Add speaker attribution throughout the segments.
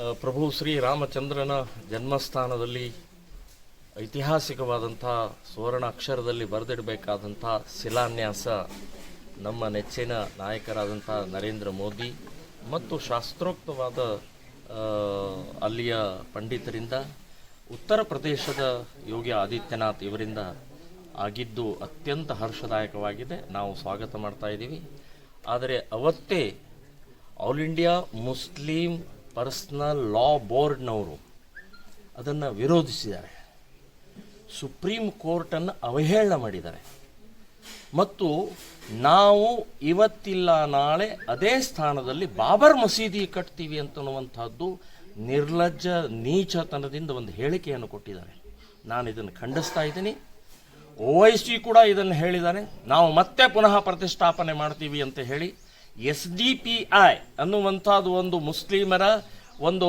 Speaker 1: ಪ್ರಭು ಶ್ರೀ ರಾಮಚಂದ್ರನ ಜನ್ಮಸ್ಥಾನದಲ್ಲಿ ಐತಿಹಾಸಿಕವಾದಂಥ ಸುವರ್ಣ ಅಕ್ಷರದಲ್ಲಿ ಬರೆದಿಡಬೇಕಾದಂಥ ಶಿಲಾನ್ಯಾಸ ನಮ್ಮ ನೆಚ್ಚಿನ ನಾಯಕರಾದಂಥ ನರೇಂದ್ರ ಮೋದಿ ಮತ್ತು ಶಾಸ್ತ್ರೋಕ್ತವಾದ ಅಲ್ಲಿಯ ಪಂಡಿತರಿಂದ, ಉತ್ತರ ಪ್ರದೇಶದ ಯೋಗಿ ಆದಿತ್ಯನಾಥ್ ಇವರಿಂದ ಆಗಿದ್ದು ಅತ್ಯಂತ ಹರ್ಷದಾಯಕವಾಗಿದೆ. ನಾವು ಸ್ವಾಗತ ಮಾಡ್ತಾ ಇದ್ದೀವಿ. ಆದರೆ ಅವತ್ತೇ All India Muslim Personal Law ಬೋರ್ಡ್ನವರು ಅದನ್ನು ವಿರೋಧಿಸಿದ್ದಾರೆ. ಸುಪ್ರೀಂ ಕೋರ್ಟನ್ನು ಅವಹೇಳನ ಮಾಡಿದ್ದಾರೆ. ಮತ್ತು ನಾವು ಇವತ್ತಿಲ್ಲ, ನಾಳೆ ಅದೇ ಸ್ಥಾನದಲ್ಲಿ ಬಾಬರ್ ಮಸೀದಿ ಕಟ್ತೀವಿ ಅಂತನ್ನುವಂಥದ್ದು ನಿರ್ಲಜ್ಜ, ನೀಚತನದಿಂದ ಒಂದು ಹೇಳಿಕೆಯನ್ನು ಕೊಟ್ಟಿದ್ದಾರೆ. ನಾನು ಇದನ್ನು ಖಂಡಿಸ್ತಾ ಇದ್ದೀನಿ. ಓ ಕೂಡ ಇದನ್ನು ಹೇಳಿದ್ದಾರೆ. ನಾವು ಮತ್ತೆ ಪುನಃ ಪ್ರತಿಷ್ಠಾಪನೆ ಮಾಡ್ತೀವಿ ಅಂತ ಹೇಳಿ ಎಸ್ ಡಿ ಪಿ ಐ ಅನ್ನುವಂಥದ್ದು ಒಂದು ಮುಸ್ಲಿಮರ ಒಂದು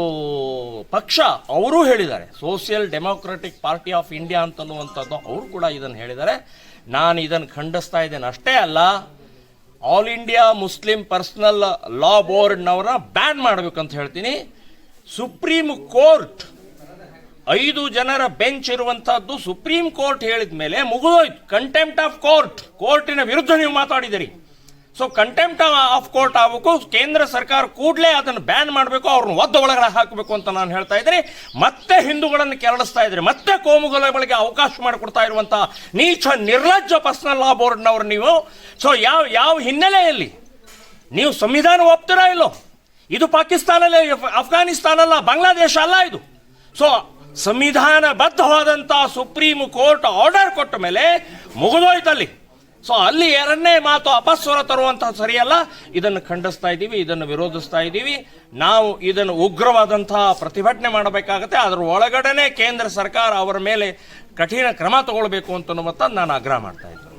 Speaker 1: ಪಕ್ಷ, ಅವರೂ ಹೇಳಿದ್ದಾರೆ. Social Democratic Party of India ಅಂತನ್ನುವಂಥದ್ದು ಅವರು ಕೂಡ ಇದನ್ನು ಹೇಳಿದ್ದಾರೆ. ನಾನು ಇದನ್ನು ಖಂಡಿಸ್ತಾ ಇದ್ದೇನೆ. ಅಷ್ಟೇ ಅಲ್ಲ, All India Muslim Personal Law ಬೋರ್ಡ್ನವರ ban ಮಾಡಬೇಕಂತ ಹೇಳ್ತೀನಿ. ಸುಪ್ರೀಂ ಕೋರ್ಟ್ ಐದು ಜನರ ಬೆಂಚ್ ಇರುವಂತಹದ್ದು ಸುಪ್ರೀಂ ಕೋರ್ಟ್ ಹೇಳಿದ ಮೇಲೆ ಮುಗಿದೋಯ್ತು ಕಂಟೆಂಪ್ಟ್ ಆಫ್ ಕೋರ್ಟ್ ಕೋರ್ಟಿನ ವಿರುದ್ಧ ನೀವು ಮಾತಾಡಿದಿರಿ ಸೊ ಕಂಟೆಂಪ್ಟ್ ಆಫ್ ಕೋರ್ಟ್ ಆಗಬೇಕು. ಕೇಂದ್ರ ಸರ್ಕಾರ ಕೂಡಲೇ ಅದನ್ನು ಬ್ಯಾನ್ ಮಾಡಬೇಕು. ಅವ್ರನ್ನ ಒದ್ದ ಒಳಗಡೆ ಹಾಕಬೇಕು ಅಂತ ನಾನು ಹೇಳ್ತಾ ಇದ್ದೀನಿ. ಮತ್ತೆ ಹಿಂದೂಗಳನ್ನು ಕೆರಳಿಸ್ತಾ ಇದ್ರಿ ಮತ್ತೆ ಕೋಮುಗಲಗಳಿಗೆ ಅವಕಾಶ ಮಾಡಿಕೊಡ್ತಾ ಇರುವಂತಹ ನೀಚ, ನಿರ್ಲಜ್ಜ ಪರ್ಸನಲ್ ಲಾ ಬೋರ್ಡ್ನವ್ರು ನೀವು. ಸೊ ಯಾವ ಯಾವ ಹಿನ್ನೆಲೆಯಲ್ಲಿ? ನೀವು ಸಂವಿಧಾನ ಒಪ್ತೀರಾ ಇಲ್ಲೋ? ಇದು ಪಾಕಿಸ್ತಾನಲ್ಲೇ ಅಫ್ಘಾನಿಸ್ತಾನಲ್ಲ, ಬಾಂಗ್ಲಾದೇಶ ಅಲ್ಲ ಇದು. ಸೊ ಸಂವಿಧಾನಬದ್ಧವಾದಂಥ ಸುಪ್ರೀಂ ಕೋರ್ಟ್ ಆರ್ಡರ್ ಕೊಟ್ಟ ಮೇಲೆ ಮುಗಿದೋಯ್ತಲ್ಲಿ. ಸೊ ಅಲ್ಲಿ ಎರಡನೇ ಮಾತು ಅಪಸ್ವರ ತರುವಂತಹ ಸರಿಯಲ್ಲ? ಇದನ್ನು ಖಂಡಿಸ್ತಾ ಇದ್ದೀವಿ, ಇದನ್ನು ವಿರೋಧಿಸ್ತಾ ಇದ್ದೀವಿ. ನಾವು ಇದನ್ನು ಉಗ್ರವಾದಂತಹ ಪ್ರತಿಭಟನೆ ಮಾಡಬೇಕಾಗತ್ತೆ. ಅದರ ಒಳಗಡೆನೆ ಕೇಂದ್ರ ಸರ್ಕಾರ ಅವರ ಮೇಲೆ ಕಠಿಣ ಕ್ರಮ ತಗೊಳ್ಬೇಕು ಅಂತ ನಾನು ಆಗ್ರಹ ಮಾಡ್ತಾ ಇದ್ದೀನಿ.